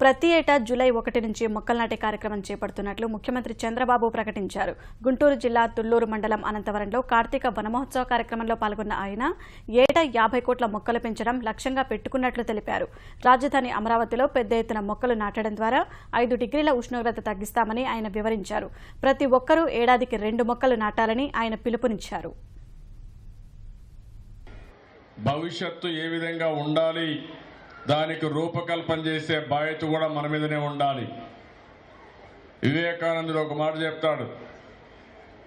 ప్రతి ఏటా జూలై ఒకటి నుంచి మొక్కలు నాటే కార్యక్రమం చేపడుతున్నట్లు ముఖ్యమంత్రి చంద్రబాబు ప్రకటించారు. గుంటూరు జిల్లా తుళ్ళూరు మండలం అనంతవరంలో కార్తీక వనమహోత్సవ కార్యక్రమంలో పాల్గొన్న ఆయన ఏటా యాభై కోట్ల మొక్కలు పెంచడం లక్ష్యంగా పెట్టుకున్నట్లు తెలిపారు. రాజధాని అమరావతిలో పెద్ద ఎత్తున మొక్కలు నాటడం ద్వారా ఐదు డిగ్రీల ఉష్ణోగ్రత తగ్గిస్తామని ఆయన వివరించారు. ప్రతి ఒక్కరూ ఏడాదికి రెండు మొక్కలు నాటాలని ఆయన పిలుపునిచ్చారు. భవిష్యత్తు ఏ విధంగా ఉండాలి? దానికి రూపకల్పన చేసే బాధ్యత కూడా మన మీదనే ఉండాలి. వివేకానందుడు ఒక మాట చెప్తాడు.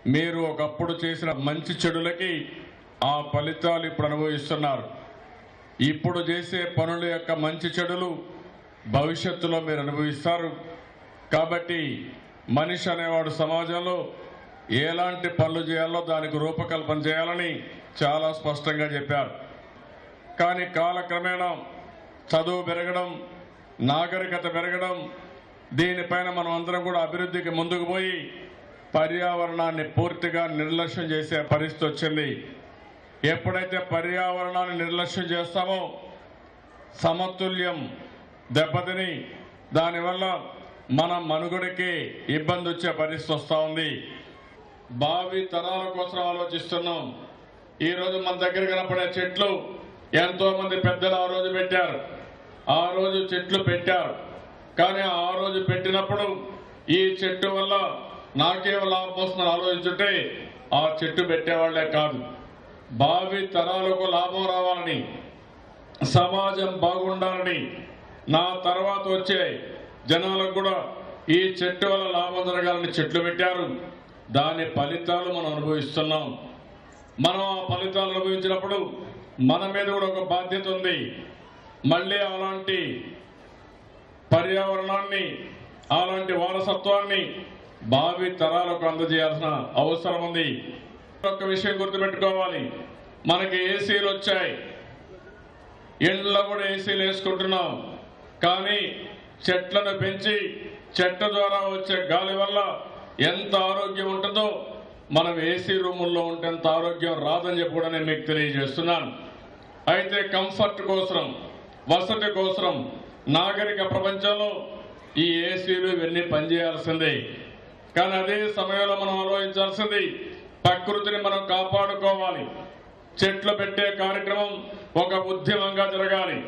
మీరు ఒకప్పుడు చేసిన మంచి చెడులకి ఆ ఫలితాలు ఇప్పుడు అనుభవిస్తున్నారు. ఇప్పుడు చేసే పనుల యొక్క మంచి చెడులు భవిష్యత్తులో మీరు అనుభవిస్తారు. కాబట్టి మనిషి అనేవాడు సమాజంలో ఎలాంటి పనులు చేయాలో దానికి రూపకల్పన చేయాలని చాలా స్పష్టంగా చెప్పారు. కానీ కాలక్రమేణా చదువు పెరగడం నాగరికత పెరగడం దీనిపైన మనం అందరం కూడా అభివృద్ధికి ముందుకు పోయి పర్యావరణాన్ని పూర్తిగా నిర్లక్ష్యం చేసే పరిస్థితి వచ్చింది. ఎప్పుడైతే పర్యావరణాన్ని నిర్లక్ష్యం చేస్తామో సమతుల్యం దెబ్బతిని దానివల్ల మన మనుగడకి ఇబ్బంది వచ్చే పరిస్థితి వస్తూ ఉంది. భావి తరాల కోసం ఆలోచిస్తున్నాం. ఈరోజు మన దగ్గర కనపడే చెట్లు ఎంతో మంది పెద్దలు ఆ రోజు పెట్టారు. ఆ రోజు చెట్లు పెట్టారు. కానీ ఆ రోజు పెట్టినప్పుడు ఈ చెట్టు వల్ల నాకే లాభం వస్తుందని ఆలోచించుంటే ఆ చెట్టు పెట్టేవాళ్ళే కాదు. భావి తరాలకు లాభం రావాలని సమాజం బాగుండాలని నా తర్వాత వచ్చే జనాలకు కూడా ఈ చెట్టు వల్ల లాభం జరగాలని చెట్లు పెట్టారు. దాని ఫలితాలు మనం అనుభవిస్తున్నాం. మనం ఆ ఫలితాలు అనుభవించినప్పుడు మన మీద కూడా ఒక బాధ్యత ఉంది. మళ్ళీ అలాంటి పర్యావరణాన్ని అలాంటి వారసత్వాన్ని భావి తరాలకు అందజేయాల్సిన అవసరం ఉంది. ఒక విషయం గుర్తుపెట్టుకోవాలి. మనకి ఏసీలు వచ్చాయి. ఇళ్ళలో కూడా ఏసీలు వేసుకుంటున్నాం. కానీ చెట్లను పెంచి చెట్ల ద్వారా వచ్చే గాలి వల్ల ఎంత ఆరోగ్యం ఉంటుందో మనం ఏసీ రూముల్లో ఉంటేంత ఆరోగ్యం రాదని చెప్పి కూడా నేను మీకు తెలియజేస్తున్నాను. అయితే కంఫర్ట్ కోసం వసతి కోసం నాగరిక ప్రపంచంలో ఈ ఏసీలు ఇవన్నీ పనిచేయాల్సిందే. కానీ అదే సమయంలో మనం ఆలోచించాల్సింది ప్రకృతిని మనం కాపాడుకోవాలి. చెట్లు పెట్టే కార్యక్రమం ఒక ఉద్యమంగా జరగాలి.